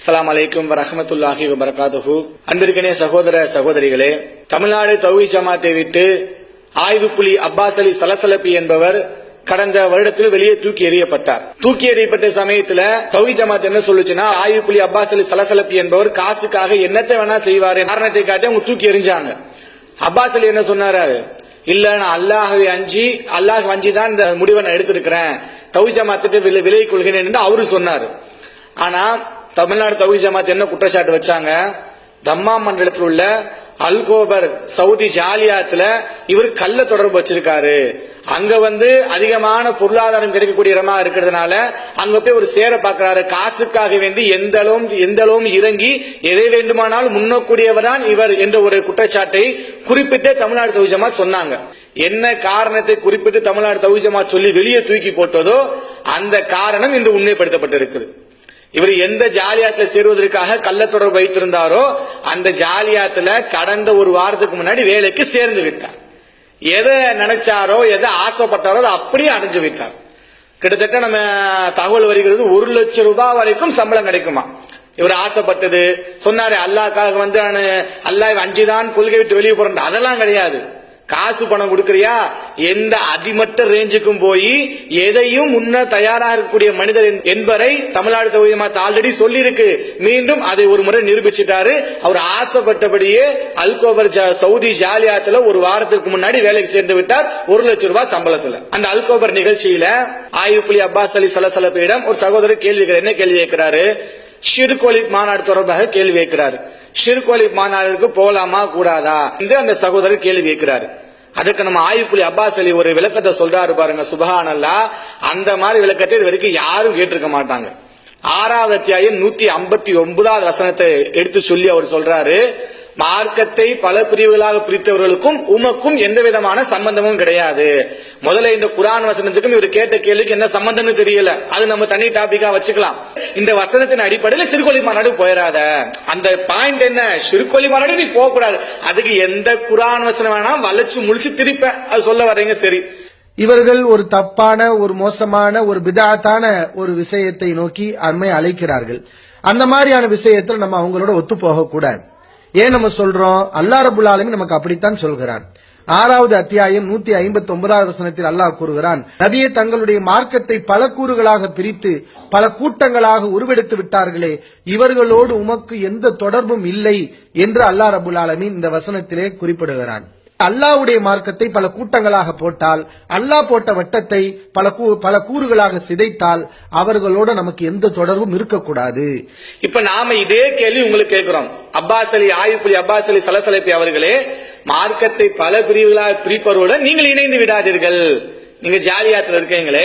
அஸ்லாம் அலைக்கும் வரஹமத்துல்லாஹி வபரகாத்துஹு அன்பிற்கனே சகோதர சகோதரிகளே தமிழ்நாடு தௌஹி ஜமாத்தை விட்டு ஆய்வு புலி அப்பாஸ் அலி சலசலப்பி என்பவர் கடந்த வருடத்தில் வெளியே தூக்கி எறியப்பட்டார். தூக்கி எறியப்பட்ட சமயத்துல தௌஹி ஜமாத் என்ன சொல்லுச்சுன்னா ஆய்வு புலி அப்பாஸ் அலி சலசலப்பி என்பவர் காசுக்காக என்னத்தை வேணா செய்வார் காரணத்தை காட்டி அவங்க தூக்கி எறிஞ்சாங்க. அப்பாஸ் அலி என்ன சொன்னாரு? இல்ல நான் அல்லாஹை அஞ்சி அல்லாஹ் அஞ்சி தான் இந்த முடிவை நான் எடுத்திருக்கிறேன். தௌஹி ஜமாத்திட்டு விலை விலை கொள்கிறேன் என்று அவரு சொன்னார். ஆனா தமிழ்நாடு தௌஹி ஜமாத் என்ன குற்றச்சாட்டு வச்சாங்க? தம்மா மண்டலத்தில் உள்ள அல்கோபர் சவுதி ஜாலியாத்துல இவர் கள்ள தொடர்பு வச்சிருக்காரு. அங்க வந்து அதிகமான பொருளாதாரம் கிடைக்கக்கூடிய இடமா இருக்கிறதுனால அங்க போய் ஒரு சேர பாக்குறாரு காசுக்காக வேண்டி எந்த அளவும் எந்த அளவும் இறங்கி எதை வேண்டுமானாலும் முன்னோக்கூடியவர் தான் இவர் என்ற ஒரு குற்றச்சாட்டை குறிப்பிட்டு தமிழ்நாடு தௌஹி சொன்னாங்க. என்ன காரணத்தை குறிப்பிட்டு தமிழ்நாடு தௌஹி சொல்லி வெளியே தூக்கி போட்டதோ அந்த காரணம் இன்று உண்மைப்படுத்தப்பட்டிருக்குது. இவர் எந்த ஜாலியாத்துல சேருவதற்காக கள்ள தொடர்பு வைத்திருந்தாரோ அந்த ஜாலியாத்துல கடந்த ஒரு வாரத்துக்கு முன்னாடி வேலைக்கு சேர்ந்து விட்டார். எதை நினைச்சாரோ எதை ஆசைப்பட்டாரோ அதை அப்படியே அடைஞ்சு விட்டார். கிட்டத்தட்ட நம்ம தகவல் வருகிறது ஒரு லட்சம் ரூபாய் வரைக்கும் சம்பளம் கிடைக்குமா? இவர் ஆசைப்பட்டது சொன்னாரு அல்லாக்காக வந்து நான் அல்லாஹ் அஞ்சுதான் கொள்கை விட்டு வெளியே போறேன் அதெல்லாம் கிடையாது. காசு பணம் கொடுக்கறியா? எந்த அடிமட்ட ரேஞ்சுக்கும் போய் எதையும் முன்ன தயாராக இருக்கக்கூடிய மனிதர் என்- என்பதை தமிழ்நாடு தொகுதியமாத்த ஆல்ரெடி சொல்லியிருக்கு. மீண்டும் அதை ஒரு முறை நிரூபிச்சிட்டாரு. அவர் ஆசைப்பட்டபடியே அல்கோபர் ஜா- சவுதி ஜாலியாத்துல ஒரு வாரத்திற்கு முன்னாடி வேலைக்கு சேர்ந்து விட்டார். ஒரு லட்சம் ரூபாய் சம்பளத்துல. அந்த அல்கோபர் நிகழ்ச்சியில ஆய்வு புலி அப்பாஸ் அலி சலசலப்பிடம் ஒரு சகோதரர் கேள்வி என்ன கேள்வி கேட்கிறாரு? ஷிர்கோலி மாநாடு தொடர்பாக கேள்வி கேட்கிறார். ஷிர்கோலி மாநாடுக்கு போகலாமா கூடாதா என்று அந்த சகோதரர் கேள்வி கேட்கிறார். அதுக்கு நம்ம ஆயுப்புலி அப்பாஸ் அலி ஒரு விளக்கத்தை சொல்றாரு பாருங்க சுபஹானல்லா. அந்த மாதிரி விளக்கத்தை இது வரைக்கும் யாரும் கேட்டிருக்க மாட்டாங்க. ஆறாவது அத்தியாயம் நூத்தி ஐம்பத்தி ஒன்பதாவது வசனத்தை எடுத்து சொல்லி அவர் சொல்றாரு. மார்க்கத்தை பல பிரிவுகளாக பிரித்தவர்களுக்கும் உமக்கும் எந்த விதமான சம்பந்தமும் கிடையாது. முதல்ல இந்த குரான் வசனத்துக்கும் இவர் கேட்ட கேள்விக்கு என்ன சம்பந்தம்னு தெரியல. அது நம்ம தனி டாபிக்கா வச்சுக்கலாம். இந்த வசனத்தின் அடிப்படையில் சிறுகொலி மாநாடு போயிடாத அந்த பாயிண்ட் என்ன? சிறுகொலி மாநாடு நீ போக கூடாது அதுக்கு எந்த குரான் வசனம் வேணா வளைச்சு முழிச்சு திருப்ப அது சொல்ல வர்றீங்க சரி. இவர்கள் ஒரு தப்பான ஒரு மோசமான ஒரு பிதாத்தான ஒரு விஷயத்தை நோக்கி அண்மை அழைக்கிறார்கள். அந்த மாதிரியான விஷயத்தில் நம்ம அவங்களோட ஒத்து போக கூடாது ஏன் நம்ம சொல்றோம்? அல்லாஹ் ரபுல் நமக்கு அப்படித்தான் சொல்கிறான். ஆறாவது அத்தியாயம் நூத்தி ஐம்பத்தி ஒன்பதாவது வசனத்தில் அல்லாஹ் கூறுகிறான் நபியை தங்களுடைய மார்க்கத்தை பல கூறுகளாக பிரித்து பல கூட்டங்களாக உருவெடுத்து விட்டார்களே இவர்களோடு உமக்கு எந்த தொடர்பும் இல்லை என்று அல்லாஹ் ரபுல் ஆலமி இந்த வசனத்திலே குறிப்பிடுகிறான். அல்லாஹ்வுடைய மார்க்கத்தை பல கூட்டங்களாக போட்டால் அல்லாஹ் போட்ட வட்டத்தை பல கூ- பல கூறுகளாக சிதைத்தால் அவர்களோட நமக்கு எந்த தொடர்பும் இருக்கக்கூடாது. இப்ப நாம இதே கேள்வி உங்களுக்கு கேட்கிறோம். அப்பாஸ் அலி ஆயுப்புலி அப்பாஸ் அலி சலசலப்பி அவர்களே மார்க்கத்தை பல பிரிவுகளாக பிரிப்பவருடன் நீங்கள் இணைந்து விடாதீர்கள். நீங்க ஜாலியாத்துல இருக்கீங்களே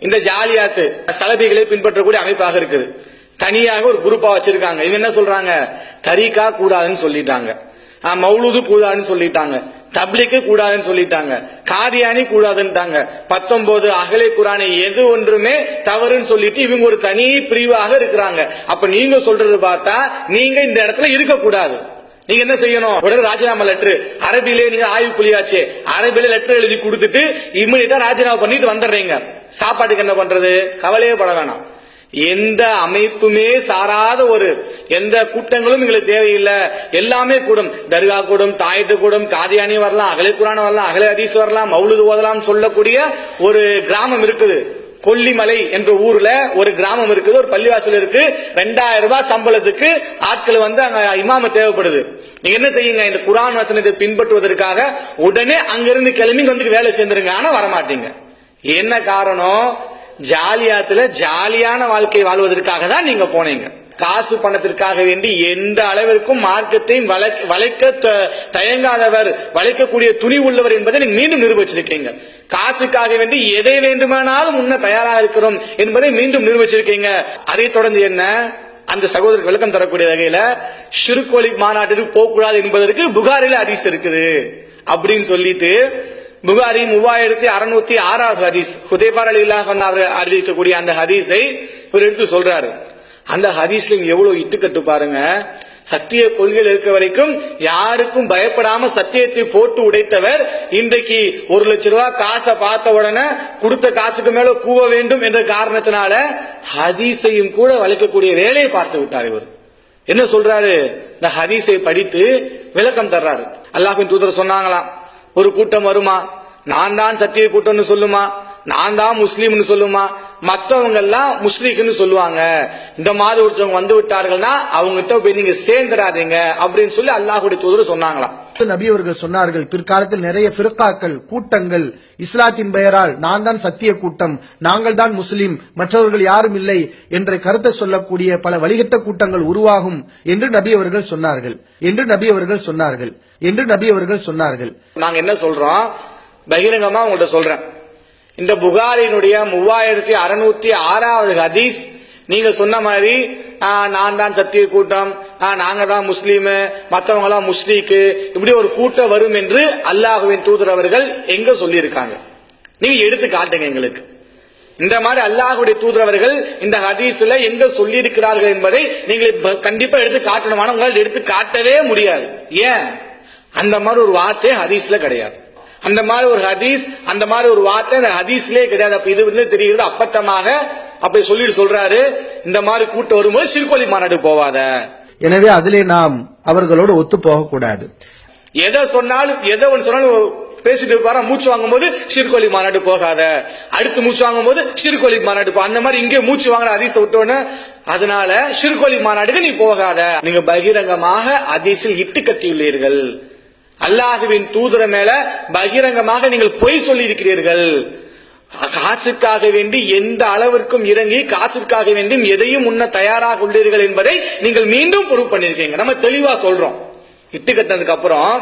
இந்த ஜாலியாத்து சலபிகளை பின்பற்றக்கூடிய அமைப்பாக இருக்குது. தனியாக ஒரு குரூப்பா வச்சிருக்காங்க. இவங்க என்ன சொல்றாங்க? தரிகா கூடாதுன்னு சொல்லிட்டாங்க. மௌலுது கூடாதுன்னு சொல்லிட்டாங்க. தப்லிக்கு கூடாதுன்னு சொல்லிட்டாங்க. காதியானி கூடாதுன்ட்டாங்க. பத்தொன்பது அகலை குரானை எது ஒன்றுமே தவறுன்னு சொல்லிட்டு இவங்க ஒரு தனி பிரிவாக இருக்கிறாங்க. அப்ப நீங்க சொல்றது பார்த்தா நீங்க இந்த இடத்துல இருக்க கூடாது நீங்க என்ன செய்யணும்? உடனே ராஜினாமா லெட்டர் அரபிலே நீங்க ஆய்வு புலியாச்சு அரபில லெட்டர் எழுதி கொடுத்துட்டு இம்மிடியா ராஜினாமா பண்ணிட்டு வந்துடுறீங்க. சாப்பாட்டுக்கு என்ன பண்றது? கவலையே பட வேணாம். எந்த அமைப்புமே சாராத ஒரு எந்த கூட்டங்களும் எங்களுக்கு தேவையில்லை. எல்லாமே கூடும். தர்கா கூடும் தாயத்து கூடும் காதியானி வரலாம் அகலை குரான் வரலாம் அகலை ஹதீஸ் வரலாம் மௌலுது ஓதலாம் சொல்லக்கூடிய ஒரு கிராமம் இருக்குது. கொல்லிமலை என்ற ஊர்ல ஒரு கிராமம் இருக்குது ஒரு பள்ளிவாசல் இருக்கு. ரெண்டாயிரம் ரூபாய் சம்பளத்துக்கு ஆட்கள் வந்து அங்க இமாம தேவைப்படுது. நீங்க என்ன செய்யுங்க? இந்த குரான் வசனத்தை பின்பற்றுவதற்காக உடனே அங்கிருந்து கிளம்பி வந்து வேலை சேர்ந்துருங்க. ஆனா வரமாட்டீங்க. என்ன காரணம்? ஜாலியாத்துல ஜாலியான வாழ்க்கை வாழ்வதற்காக தான் நீங்க போனீங்க. காசு பணத்திற்காக வேண்டி எந்த அளவிற்கும் மார்க்கத்தையும் வளைக்க- வளைக்க த- தயங்காதவர் வளைக்கக்கூடிய துணி உள்ளவர் என்பதை நீங்க மீண்டும் நிரூபிச்சிருக்கீங்க. காசுக்காக வேண்டி எதை வேண்டுமானாலும் முன்ன தயாராக இருக்கிறோம் என்பதை மீண்டும் நிரூபிச்சிருக்கீங்க. அதை தொடர்ந்து என்ன? அந்த சகோதரருக்கு விளக்கம் தரக்கூடிய வகையில ஷிருக்கோலி மாநாட்டிற்கு போகக்கூடாது என்பதற்கு புகாரில ஹதீஸ் இருக்குது. அப்படின்னு சொல்லிட்டு புகாரி மூவாயிரத்தி அறுநூத்தி ஆறாவது ஹதீஸ். ஹுதேபார் அலி அவர் அறிவிக்கக்கூடிய அந்த ஹதீஸை இவர் எடுத்து சொல்றாரு. அந்த ஹதீஸ்ல எவ்வளவு இட்டுக்கட்டு பாருங்க. சத்திய கொள்கையில் இருக்க வரைக்கும் யாருக்கும் பயப்படாம சத்தியத்தை போட்டு உடைத்தவர் இன்றைக்கு ஒரு லட்ச ரூபாய் காசை பார்த்த உடனே கொடுத்த காசுக்கு மேல கூவ வேண்டும் என்ற காரணத்தினால ஹதீஸையும் கூட வளைக்கக்கூடிய வேலையை பார்த்து விட்டார் இவர். என்ன சொல்றாரு? இந்த ஹதீஸை படித்து விளக்கம் தர்றாரு. அல்லாஹின் தூதர் சொன்னாங்களாம் ஒரு கூட்டம் வருமா? நான் தான் சத்திய கூட்டம்னு சொல்லுமா? நான் தான் முஸ்லீம்னு சொல்லுமா? மற்றவங்க எல்லாம் முஸ்லீக்குன்னு சொல்லுவாங்க. இந்த மாதிரி ஒருத்தவங்க வந்து விட்டார்கள்னா அவங்ககிட்ட போய் நீங்க சேர்ந்துடாதீங்க அப்படின்னு சொல்லி அல்லாஹுடைய தூதர் சொன்னாங்களாம். நபி அவர்கள் சொன்னார்கள் பிற்காலத்தில் நிறைய பிறக்காக்கள் கூட்டங்கள் இஸ்லாத்தின் பெயரால் நான் தான் சத்திய கூட்டம் நாங்கள் தான் முஸ்லீம் மற்றவர்கள் யாரும் இல்லை என்ற கருத்தை சொல்லக்கூடிய பல வழிகட்ட கூட்டங்கள் உருவாகும் என்று நபி அவர்கள் சொன்னார்கள். என்று நபி அவர்கள் சொன்னார்கள். என்று நபி அவர்கள் சொன்னார்கள். நாங்க என்ன சொல்றோம்? பகிரங்கமா உங்கள்ட்ட சொல்றேன். இந்த புகாரினுடைய மூவாயிரத்தி அறுநூத்தி ஆறாவது ஹதீஸ் நீங்க சொன்ன மாதிரி நான் தான் சத்திய கூட்டம் நாங்க தான் முஸ்லீமு மற்றவங்களாம் முஸ்லீக்கு இப்படி ஒரு கூட்டம் வரும் என்று அல்லாஹுவின் தூதர் அவர்கள் எங்க சொல்லியிருக்காங்க? நீங்க எடுத்து காட்டுங்க எங்களுக்கு. இந்த மாதிரி அல்லாஹுடைய தூதரவர்கள் இந்த ஹதீஸ்ல எங்க சொல்லி இருக்கிறார்கள் என்பதை நீங்கள் கண்டிப்பா எடுத்து காட்டணுமான உங்களால் எடுத்து காட்டவே முடியாது. ஏன்? அந்த மாதிரி ஒரு வார்த்தை ஹதீஸ்ல கிடையாது. அந்த மாதிரி ஒரு ஹதீஸ் அந்த மாதிரி ஒரு வார்த்தை அந்த ஹதீஸ்லயே கிடையாது. அப்ப இது வந்து தெரிகிறது அப்பட்டமாக அப்படி சொல்லிட்டு சொல்றாரு. இந்த மாதிரி கூட்டம் வரும்போது சிறுகோழி மாநாடு போவாத. எனவே அதிலே நாம் அவர்களோடு ஒத்து போகக்கூடாது. எதை சொன்னாலும் எதை ஒன்று சொன்னாலும் பேசிட்டு இருப்பாரா? மூச்சு வாங்கும்போது சிறுகோழி மாநாடு போகாத. அடுத்து மூச்சு வாங்கும்போது சிறுகோழி மாநாடு அந்த மாதிரி இங்கே மூச்சு வாங்குற அதிச விட்டோன்னு அதனால சிறுகோழி மாநாடுக்கு நீ போகாத. நீங்க பகிரங்கமாக அதிசில் இட்டு கட்டியுள்ளீர்கள் அல்லாஹுவின் தூதர மேல பகிரங்கமாக நீங்கள் பொய் சொல்லி இருக்கிறீர்கள் காசுக்காக வேண்டி எந்த அளவிற்கும் இறங்கி காசுக்காக வேண்டி எதையும் முன்ன தயாராக உள்ளீர்கள் என்பதை நீங்கள் மீண்டும் ப்ரூவ் பண்ணிருக்கீங்க நம்ம தெளிவா சொல்றோம். இட்டு கட்டினதுக்கு அப்புறம்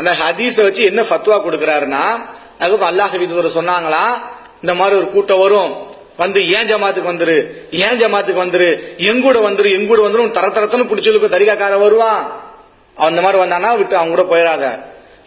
அந்த ஹதீஸ வச்சு என்ன ஃபத்வா கொடுக்குறாருன்னா அதுக்கப்புறம் அல்லாஹ் தூதர் சொன்னாங்களா இந்த மாதிரி ஒரு கூட்டம் வரும். வந்து ஏன் ஜமாத்துக்கு வந்துரு? ஏன் ஜமாத்துக்கு வந்துரு? எங்கூட வந்துரு எங்கூட வந்துரு தர தரத்தன்னு பிடிச்சலுக்கு தரிகாக்கார வருவான். அந்த மாதிரி வந்தானா விட்டு அவங்க கூட போயிடாத.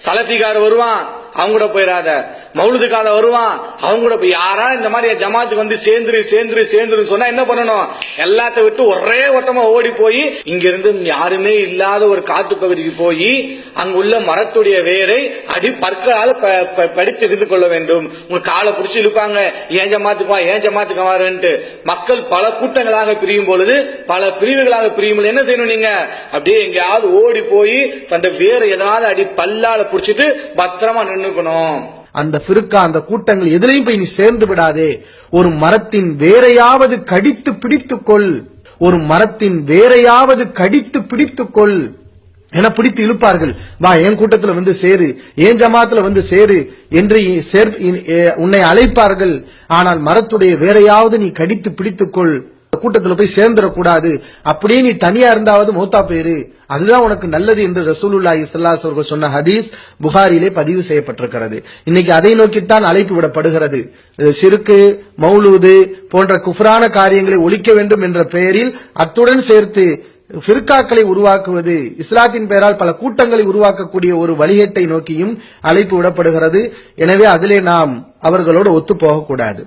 சலஃபிகார் வருவான். அவங்க கூட போயிடாத மௌலுதுக்கார வருவான். அவங்க கூட போய் யாரா இந்த மாதிரி ஜமாத்துக்கு வந்து சேர்ந்துரு சேர்ந்துரு சேர்ந்துரு சொன்னா என்ன பண்ணணும்? எல்லாத்த விட்டு ஒரே ஓட்டமா ஓடி போய் இங்க இருந்து யாருமே இல்லாத ஒரு காட்டு பகுதிக்கு போய் அங்க உள்ள மரத்துடைய வேரை அடி பற்களால் ப- ப- படித்து இருந்து கொள்ள வேண்டும். உங்க காலை பிடிச்சி இழுப்பாங்க. ஏன் ஜமாத்துக்கு வா ஏன் ஜமாத்துக்கு வாருன்ட்டு. மக்கள் பல கூட்டங்களாக பிரியும் பொழுது பல பிரிவுகளாக பிரியும் என்ன செய்யணும் நீங்க? அப்படியே எங்கேயாவது ஓடி போய் அந்த வேற ஏதாவது அடி பல்லால புடிச்சிட்டு பத்திரமா நின்று நின்னுக்கணும் அந்த ஃபிருக்கா அந்த கூட்டங்கள் எதிலையும் போய் நீ சேர்ந்து விடாதே. ஒரு மரத்தின் வேறையாவது கடித்து பிடித்துக்கொள். ஒரு மரத்தின் வேறையாவது கடித்து பிடித்துக்கொள். என பிடித்து இழுப்பார்கள். வா என் கூட்டத்துல வந்து சேரு. என் ஜமாத்துல வந்து சேரு என்று சேர்- உன்னை அழைப்பார்கள். ஆனால் மரத்துடைய வேறையாவது நீ கடித்து பிடித்துக்கொள். கூட்டத்துல போய் சேர்ந்துடக்கூடாது. அப்படியே நீ தனியா இருந்தாவது மூத்தா பேரு. அதுதான் உனக்கு நல்லது என்று ரசூலுல்லா இஸ்லாஸ் அவர்கள் சொன்ன ஹதீஸ் புகாரிலே பதிவு செய்யப்பட்டிருக்கிறது. இன்னைக்கு அதை நோக்கித்தான் அழைப்பு விடப்படுகிறது. சிறுக்கு மௌலூது போன்ற குஃப்ரான காரியங்களை ஒழிக்க வேண்டும் என்ற பெயரில் அத்துடன் சேர்த்து ஃபிர்காக்களை உருவாக்குவது இஸ்லாத்தின் பெயரால் பல கூட்டங்களை உருவாக்கக்கூடிய ஒரு வழிகேட்டை நோக்கியும் அழைப்பு விடப்படுகிறது. எனவே அதிலே நாம் அவர்களோடு ஒத்து போகக்கூடாது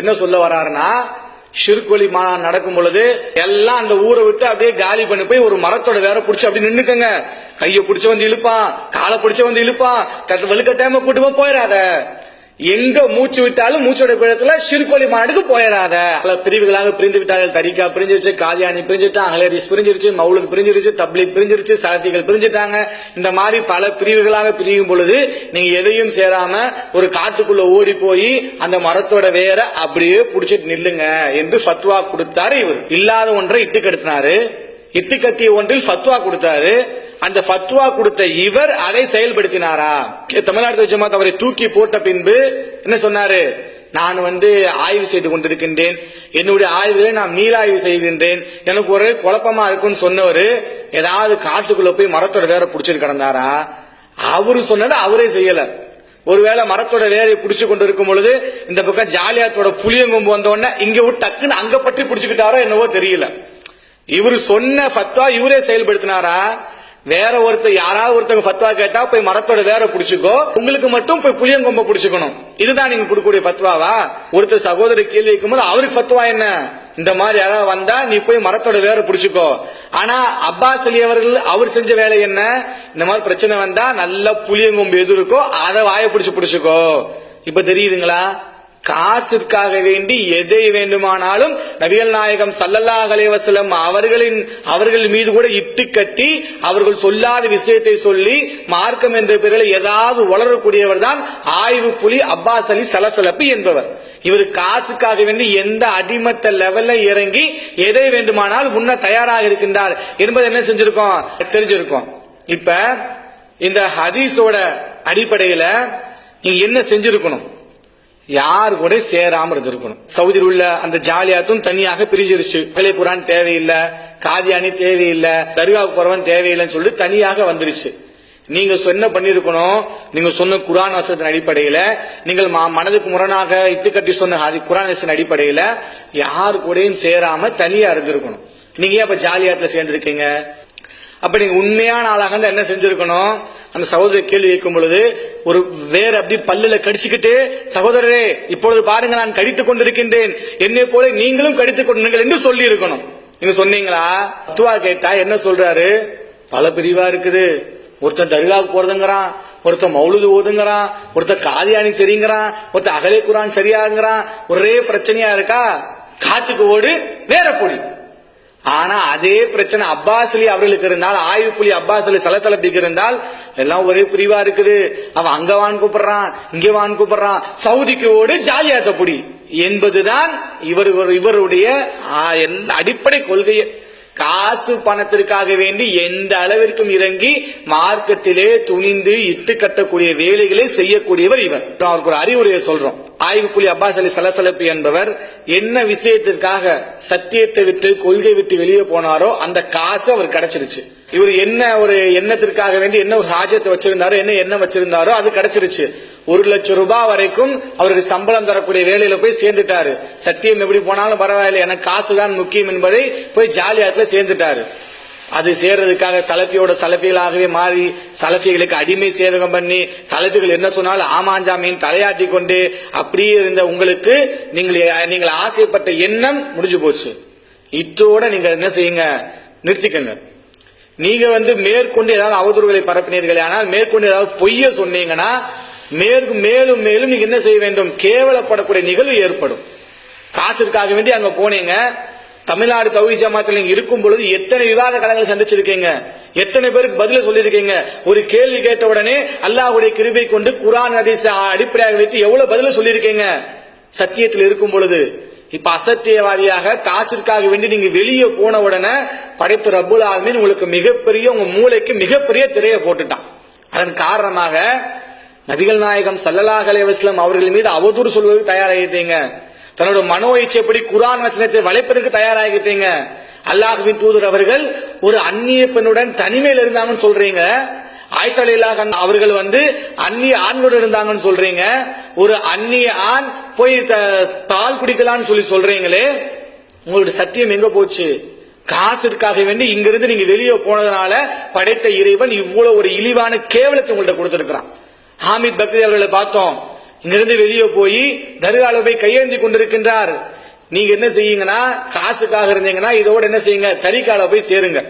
என்ன சொல்ல வராருன்னா ஷிர்கொலி மாநாடு நடக்கும் பொழுது எல்லாம் அந்த ஊரை விட்டு அப்படியே காலி பண்ணி போய் ஒரு மரத்தோட வேற புடிச்சு அப்படி நின்னுக்கங்க. கைய புடிச்சு வந்து இழுப்பான் காலை புடிச்சு வந்து இழுப்பான். கட்ட வெளுக்கட்டாம கூட்டு போய் போயிடாத எங்க மூச்சு விட்டாலும் மூச்சோட பிழத்துல சிறுகோழி மாநாடுக்கு போயிடாத பல பிரிவுகளாக பிரிந்து விட்டார்கள். தரிக்கா பிரிஞ்சிருச்சு காதியானி பிரிஞ்சுட்டாங்க அஹ்லதீஸ் பிரிஞ்சிருச்சு மவுளுக்கு பிரிஞ்சிருச்சு தப்லீக் பிரிஞ்சிருச்சு சலஃபிகள் பிரிஞ்சுட்டாங்க. இந்த மாதிரி பல பிரிவுகளாக பிரியும் பொழுது நீங்க எதையும் சேராம ஒரு காட்டுக்குள்ள ஓடி போய் அந்த மரத்தோட வேற அப்படியே புடிச்சிட்டு நில்லுங்க என்று ஃபத்வா கொடுத்தாரு இவர். இல்லாத ஒன்றை இட்டு கெடுத்தினாரு இட்டு ஒன்றில் ஃபத்வா கொடுத்தாரு. அந்த ஃபத்வா கொடுத்த இவர் அதை செயல்படுத்தினாரா? தமிழ்நாடு ஜமாத் அவரை தூக்கி போட்ட பின்பு என்ன சொன்னாரு? நான் வந்து ஆய்வு செய்து கொண்டிருக்கின்றேன். என்னுடைய ஆய்வுகளை நான் மீளாய்வு செய்கின்றேன். எனக்கு ஒரு குழப்பமா இருக்குன்னு சொன்னவரு ஏதாவது காட்டுக்குள்ள போய் மரத்தோட வேற பிடிச்சிட்டு கிடந்தாரா? அவரு சொன்னதை அவரே செய்யல. ஒருவேளை மரத்தோட வேரை பிடிச்சு கொண்டு இருக்கும் பொழுது இந்த பக்கம் ஜாலியாத்தோட புளியங்கொம்பு வந்த உடனே இங்க விட்டு டக்குன்னு அங்க பற்றி பிடிச்சுக்கிட்டாரோ என்னவோ தெரியல. இவர் சொன்ன ஃபத்வா இவரே செயல்படுத்தினாரா? வேற ஒருத்தர் யாராவது ஒருத்தங்க ஃபத்வா கேட்டா போய் மரத்தோட வேற புடிச்சுக்கோ. உங்களுக்கு மட்டும் போய் புளியங்கொம்ப புடிச்சுக்கணும். இதுதான் நீங்க கொடுக்கக்கூடிய ஃபத்வாவா ஒருத்தர் சகோதரி கேள்வி வைக்கும்போது அவருக்கு ஃபத்வா என்ன? இந்த மாதிரி யாராவது வந்தா நீ போய் மரத்தோட வேற புடிச்சுக்கோ. ஆனா அப்பாஸ் அலி அவர்கள் அவர் செஞ்ச வேலை என்ன? இந்த மாதிரி பிரச்சனை வந்தா நல்ல புளியங்கொம்பு எது இருக்கோ அதை வாயை பிடிச்சு பிடிச்சிக்கோ. இப்ப தெரியுதுங்களா? காசிற்காக வேண்டி எதை வேண்டுமானாலும் நபிகள் நாயகம் சல்லல்லாஹ் அலைவசலம் அவர்களின் அவர்கள் மீது கூட இட்டு கட்டி அவர்கள் சொல்லாத விஷயத்தை சொல்லி மார்க்கம் என்ற பெயரில் ஏதாவது வளரக்கூடியவர் தான் ஆய்வு புலி அப்பாஸ் அலி சலசலப்பு என்பவர். இவர் காசுக்காக வேண்டி எந்த அடிமட்ட லெவல்ல இறங்கி எதை வேண்டுமானால் முன்ன தயாராக இருக்கின்றார் என்பது என்ன செஞ்சிருக்கோம்? தெரிஞ்சிருக்கோம். இப்ப இந்த ஹதீஸோட அடிப்படையில நீங்க என்ன செஞ்சிருக்கணும்? யார் கூட சேராம இருந்திருக்கணும் சவுதியில் உள்ள அந்த ஜாலியாத்தும் தனியாக பிரிஞ்சிருச்சு. பிள்ளை குரான் தேவையில்லை காதியானி தேவையில்லை தர்காவுக்கு போறவன் தேவையில்லைன்னு சொல்லிட்டு தனியாக வந்துருச்சு. நீங்க சொன்ன பண்ணிருக்கணும். நீங்க சொன்ன குரான் வசத்தின் அடிப்படையில நீங்கள் ம- மனதுக்கு முரணாக இட்டுக்கட்டி சொன்ன ஹதி குரான் வசத்தின் அடிப்படையில யார் கூடயும் சேராம தனியா இருந்திருக்கணும். நீங்க ஏன் அப்ப ஜாலியாத்துல சேர்ந்திருக்கீங்க? அப்ப நீங்க உண்மையான ஆளாக இருந்தா என்ன செஞ்சிருக்கணும்? அந்த சகோதரர் கேள்வி கேட்கும் பொழுது ஒரு வேற அப்படி பல்லுல கடிச்சுக்கிட்டு சகோதரரே இப்பொழுது பாருங்க நான் கடித்துக் கொண்டிருக்கின்றேன். என்னை போல நீங்களும் கடித்துக் கொண்டீர்கள் என்று சொல்லி இருக்கணும் நீங்க சொன்னீங்களா? துவா கேட்டா என்ன சொல்றாரு? பல பிரிவா இருக்குது. ஒருத்தன் தர்காவுக்கு போறதுங்கிறான் ஒருத்தன் மௌலுது ஓதுங்கிறான் ஒருத்தன் காதியானி சரிங்கிறான் ஒருத்தன் அகலே குரான் சரியாங்கிறான் ஒரே பிரச்சனையா இருக்கா? காட்டுக்கு ஓடு வேற பொடி ஆனா அதே பிரச்சனை அப்பாஸ் அலி அவர்களுக்கு இருந்தால் ஆய்வு புலி அப்பாஸ் அலி சலசலப்பிக்கு இருந்தால் எல்லாம் ஒரே பிரிவா இருக்குது. அவன் அங்க வான் கூப்பிடுறான் இங்கே வான் கூப்பிடுறான். சவுதிக்கு ஓடு ஜாலியாத்த புடி. என்பதுதான் இவர் இவருடைய அடிப்படை கொள்கையை. காசு பணத்திற்காக வேண்டி எந்த அளவிற்கும் இறங்கி மார்க்கத்திலே துணிந்து இட்டு கட்டக்கூடிய வேலைகளை செய்யக்கூடியவர் இவர். அவருக்கு ஒரு அறிவுரையை சொல்றோம். ஆய்வுக்குழி அப்பாஸ் அலி சலசலப்பி என்பவர் என்ன விஷயத்திற்காக சத்தியத்தை விட்டு கொள்கை விட்டு வெளியே போனாரோ அந்த காசு அவர் கிடைச்சிருச்சு. இவர் என்ன ஒரு எண்ணத்திற்காக வேண்டி என்ன ஒரு ஹாஜத்தை வச்சிருந்தாரோ என்ன எண்ணம் வச்சிருந்தாரோ அது கிடைச்சிருச்சு. ஒரு லட்சம் ரூபாய் வரைக்கும் அவருக்கு சம்பளம் தரக்கூடிய வேலையில போய் சேர்ந்துட்டாரு. சத்தியம் எப்படி போனாலும் பரவாயில்லை எனக்கு காசு தான் முக்கியம் என்பதை போய் ஜாலியாத்துல சேர்ந்துட்டாரு. அது சேர்றதுக்காக சலஃபியோட சலஃபிகளாகவே மாறி சலஃபிகளுக்கு அடிமை சேவகம் பண்ணி சலஃபிகள் என்ன சொன்னாலும் ஆமாஞ்சாமியின் தலையாட்டி கொண்டு அப்படியே இருந்த உங்களுக்கு நீங்கள் நீங்கள் ஆசைப்பட்ட எண்ணம் முடிஞ்சு போச்சு. இத்தோட நீங்க என்ன செய்யுங்க? நிறுத்திக்கங்க. நீங்க வந்து மேற்கொண்டு ஏதாவது அவதூறுகளை பரப்பினீர்களே ஆனால் மேற்கொண்டு ஏதாவது பொய்ய சொன்னீங்கன்னா மேற்கு மேலும் மேலும் நீங்க என்ன செய்ய வேண்டும்? கேவலப்படக்கூடிய நிகழ்வு ஏற்படும். காசிற்காக வேண்டி அங்க போனீங்க. தமிழ்நாடு தௌஹி ஜமாத்தில் நீங்க இருக்கும் பொழுது எத்தனை விவாத களங்களை சந்திச்சிருக்கீங்க? எத்தனை பேருக்கு பதில சொல்லியிருக்கீங்க? ஒரு கேள்வி கேட்ட உடனே அல்லாஹ்வுடைய கிருபை கொண்டு குரான் ஹதீஸ் அடிப்படையாக வைத்து எவ்வளவு பதில சொல்லியிருக்கீங்க? சத்தியத்தில் இருக்கும் பொழுது. இப்ப அசத்தியவாதியாக காசிற்காக வேண்டி நீங்க வெளியே போன உடனே படைத்த ரப்புல் ஆலமீன் உங்களுக்கு மிகப்பெரிய உங்க மூளைக்கு மிகப்பெரிய திரையை போட்டுட்டான். அதன் காரணமாக நபிகள் நாயகம் சல்லலா அலைஹி அவர்கள் மீது அவதூறு சொல்வதற்கு தயாராகிட்டீங்க. தன்னோட மனோ இச்சைப்படி குரான் வசனத்தை வளைப்பதற்கு தயாராகிட்டீங்க. அல்லாஹுவின் தூதர் அவர்கள் ஒரு அந்நிய பெண்ணுடன் தனிமையில் இருந்தாங்கன்னு சொல்றீங்க. ஆயிஷா அவர்கள் வந்து அந்நிய ஆண்களுடன் இருந்தாங்கன்னு சொல்றீங்க. ஒரு அந்நிய ஆண் போய் த- பால் குடிக்கலாம்னு சொல்லி சொல்றீங்களே உங்களுடைய சத்தியம் எங்க போச்சு? காசிற்காக வேண்டி இங்கிருந்து நீங்க வெளியே போனதுனால படைத்த இறைவன் இவ்வளவு ஒரு இழிவான கேவலத்தை உங்கள்ட்ட கொடுத்திருக்கிறான். ஹாமித் பக்ரி அவர்களை பார்த்தோம். இங்கிருந்து வெளியே போய் தர்கால போய் கையேந்தி கொண்டிருக்கின்றார். நீங்க என்ன செய்யுங்கன்னா காசுக்காக இருந்தீங்கன்னா இதோட என்ன செய்யுங்க தரிகால போய் சேருங்க.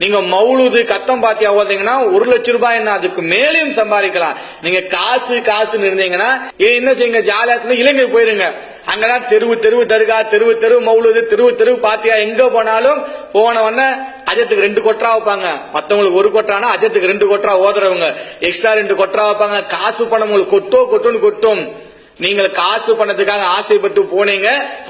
நீங்க மௌலுது கத்தம் பாத்தியா ஓதுறீங்கன்னா ஒரு லட்சம் ரூபாய் என்ன அதுக்கு மேலேயும் சம்பாதிக்கலாம். நீங்க காசு காசுன்னு இருந்தீங்கன்னா ஏ, என்ன செய்யுங்க ஜாலியாத்துல இலங்கை போயிருங்க. அங்கதான் தெருவு தெருவு தர்கா தெருவு தெருவு மௌலுது தெருவு தெருவு பாத்தியா எங்க போனாலும் போன உடனே அஜத்துக்கு ரெண்டு கொட்டரா வைப்பாங்க. மத்தவங்களுக்கு ஒரு கொட்டரானா அஜத்துக்கு ரெண்டு கொட்டரா ஓதுறவங்க. எக்ஸ்ட்ரா ரெண்டு கொட்டரா வைப்பாங்க. காசு பணம் உங்களுக்கு கொட்டோ கொட்டோன்னு கொட்டும். நீங்கள் காசு பணத்துக்காக ஆசைப்பட்டு போனீங்க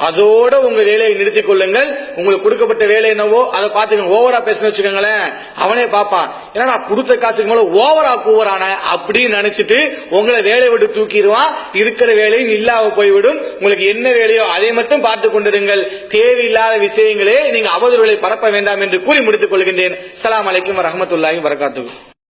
அதோட உங்க வேலையை நிறுத்திக் கொள்ளுங்கள். உங்களுக்கு கொடுக்கப்பட்ட வேலை என்னவோ அதை பார்த்துங்க ஓவரா பேசணும் வச்சுக்கோங்களேன். அவனே பார்ப்பான் ஏன்னா நான் கொடுத்த காசுக்கு மேல ஓவரா கூவரான அப்படின்னு நினைச்சிட்டு உங்களை வேலையை விட்டு தூக்கிடுவான். இருக்கிற வேலையும் இல்லாம போய்விடும். உங்களுக்கு என்ன வேலையோ அதை மட்டும் பார்த்து கொண்டிருங்கள். தேவையில்லாத விஷயங்களே நீங்க அவதூறுகளை பரப்ப வேண்டாம் என்று கூறி முடித்துக் கொள்கின்றேன். அஸ்ஸலாமு அலைக்கும் வரஹ்மத்துல்லாஹி வரகாத்துஹு